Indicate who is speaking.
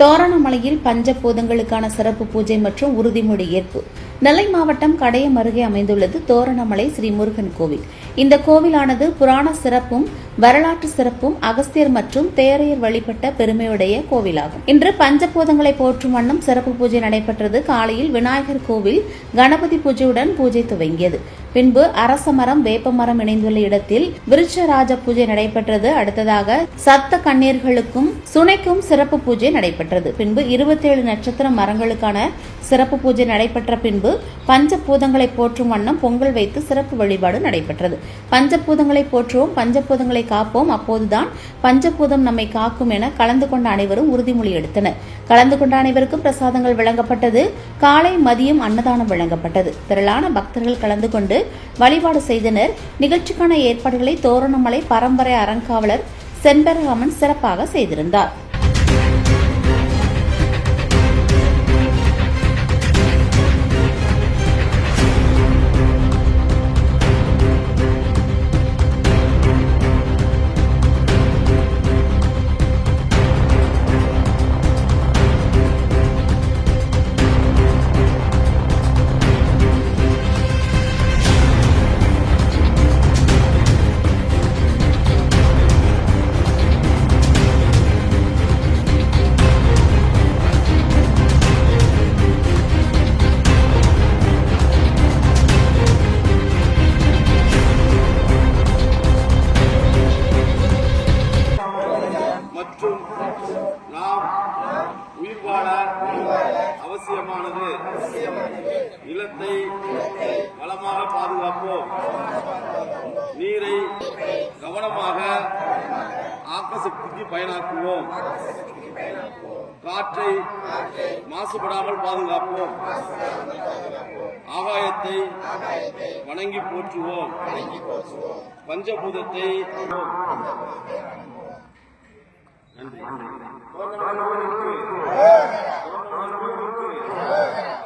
Speaker 1: தோரணமலையில் பஞ்சபூதங்களுக்கான சிறப்பு பூஜை மற்றும் உறுதிமொழி ஏற்பு. நெல்லை மாவட்டம் கடையம் அருகே அமைந்துள்ளது தோரணமலை ஸ்ரீ முருகன் கோவில். இந்த கோவிலானது புராண சிறப்பும் வரலாற்று சிறப்பும் அகஸ்தியர் மற்றும் தேரையர் வழிபட்ட பெருமையுடைய கோவிலாகும். இன்று பஞ்சபூதங்களை போற்றும் வண்ணம் சிறப்பு பூஜை நடைபெற்றது. காலையில் விநாயகர் கோவில் கணபதி பூஜையுடன் பூஜை துவங்கியது. பின்பு அரச மரம் வேப்ப மரம் இணைந்துள்ள இடத்தில் விருட்சராஜ பூஜை நடைபெற்றது. அடுத்ததாக சத்த கண்ணீர்களுக்கும் சுனைக்கும் சிறப்பு பூஜை நடைபெற்றது. பின்பு இருபத்தேழு நட்சத்திர மரங்களுக்கான சிறப்பு பூஜை நடைபெற்ற பின்பு பஞ்சபூதங்களை போற்றும் வண்ணம் பொங்கல் வைத்து சிறப்பு வழிபாடு நடைபெற்றது. பஞ்சபூதங்களை போற்றுவோம் பஞ்சபூதங்களை காப்போம். அப்போதுதான் பஞ்சபூதம் நம்மை காக்கும் என கலந்து கொண்ட அனைவரும் உறுதிமொழி எடுத்தனர். கலந்து கொண்ட அனைவருக்கும் பிரசாதங்கள் வழங்கப்பட்டது. காலை மதியம் அன்னதானம் வழங்கப்பட்டது. திரளான பக்தர்கள் கலந்து கொண்டு வழிபாடு செய்தனர். நிகழ்ச்சிக்கான ஏற்பாடுகளை தோரணமலை பரம்பரை அறங்காவலர் செண்பரராமன் சிறப்பாக செய்திருந்தார்.
Speaker 2: நாம் உயிர் வாழ அவசியமானது. நிலத்தை வளமாக பாதுகாப்போம். நீரை கவனமாக ஆக்கசக்திக்கு பயனாக்குவோம். காற்றை மாசுபடாமல் பாதுகாப்போம். ஆகாயத்தை வணங்கி போற்றுவோம். பஞ்சபூதத்தை عندي.